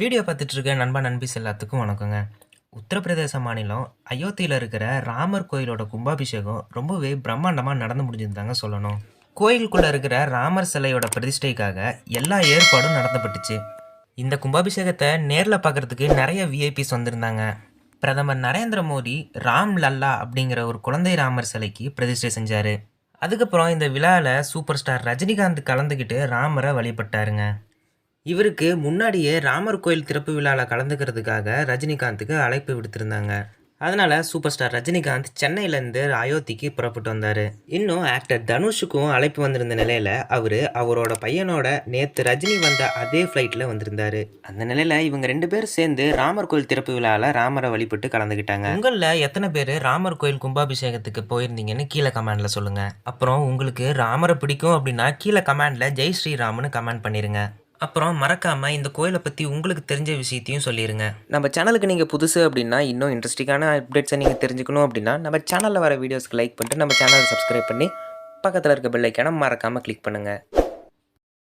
Video பார்த்துட்ருக்க நண்பா நண்பிஸ் எல்லாத்துக்கும் வணக்கங்க. உத்தரப்பிரதேச மாநிலம் அயோத்தியில் இருக்கிற ராமர் கோயிலோட கும்பாபிஷேகம் ரொம்பவே பிரம்மாண்டமாக நடந்து முடிஞ்சிருந்தாங்க சொல்லணும். கோயிலுக்குள்ளே இருக்கிற ராமர் சிலையோட பிரதிஷ்டைக்காக எல்லா ஏற்பாடும் நடத்தப்பட்டுச்சு. இந்த கும்பாபிஷேகத்தை நேரில் பார்க்கறதுக்கு நிறைய விஐபிஸ் வந்திருந்தாங்க. பிரதமர் நரேந்திர மோடி ராம் லல்லா அப்படிங்கிற ஒரு குழந்தை ராமர் சிலைக்கு பிரதிஷ்டை செஞ்சார். அதுக்கப்புறம் இந்த விழாவில் சூப்பர் ஸ்டார் ரஜினிகாந்த் கலந்துக்கிட்டு ராமரை வழிபட்டாருங்க. இவருக்கு முன்னாடியே ராமர் கோயில் திறப்பு விழாவில் கலந்துக்கிறதுக்காக ரஜினிகாந்துக்கு அழைப்பு விடுத்திருந்தாங்க. அதனால் சூப்பர் ஸ்டார் ரஜினிகாந்த் சென்னையிலேருந்து அயோத்திக்கு புறப்பட்டு வந்தார். இன்னும் ஆக்டர் தனுஷுக்கும் அழைப்பு வந்திருந்த நிலையில் அவர் அவரோட பையனோட நேற்று ரஜினி வந்த அதே ஃப்ளைட்டில் வந்திருந்தாரு. அந்த நிலையில் இவங்க ரெண்டு பேரும் சேர்ந்து ராமர் கோயில் திறப்பு விழாவில் ராமரை வழிபட்டு கலந்துக்கிட்டாங்க உங்களில் எத்தனை பேர் ராமர் கோயில் கும்பாபிஷேகத்துக்கு போயிருந்தீங்கன்னு கீழே கமாண்டில் சொல்லுங்கள் அப்புறம் உங்களுக்கு ராமரை பிடிக்கும் அப்படின்னா கீழே கமாண்டில் ஜெய் ஸ்ரீராம்னு கமெண்ட் பண்ணிடுங்க அப்புறம் மறக்காமல் இந்த கோயிலை பற்றி உங்களுக்கு தெரிஞ்ச விஷயத்தையும் சொல்லிடுங்க நம்ம சேனலுக்கு நீங்கள் புதுசு அப்படின்னா இன்னும் இன்ட்ரெஸ்டிங்கான அப்டேட்ஸை நீங்கள் தெரிஞ்சுக்கணும் அப்படின்னா நம்ம சேனலில் வர வீடியோஸ்க்கு லைக் பண்ணிட்டு நம்ம சேனலை சப்ஸ்கிரைப் பண்ணி பக்கத்தில் இருக்க பெல்லைக்கான மறக்காமல் கிளிக் பண்ணுங்கள்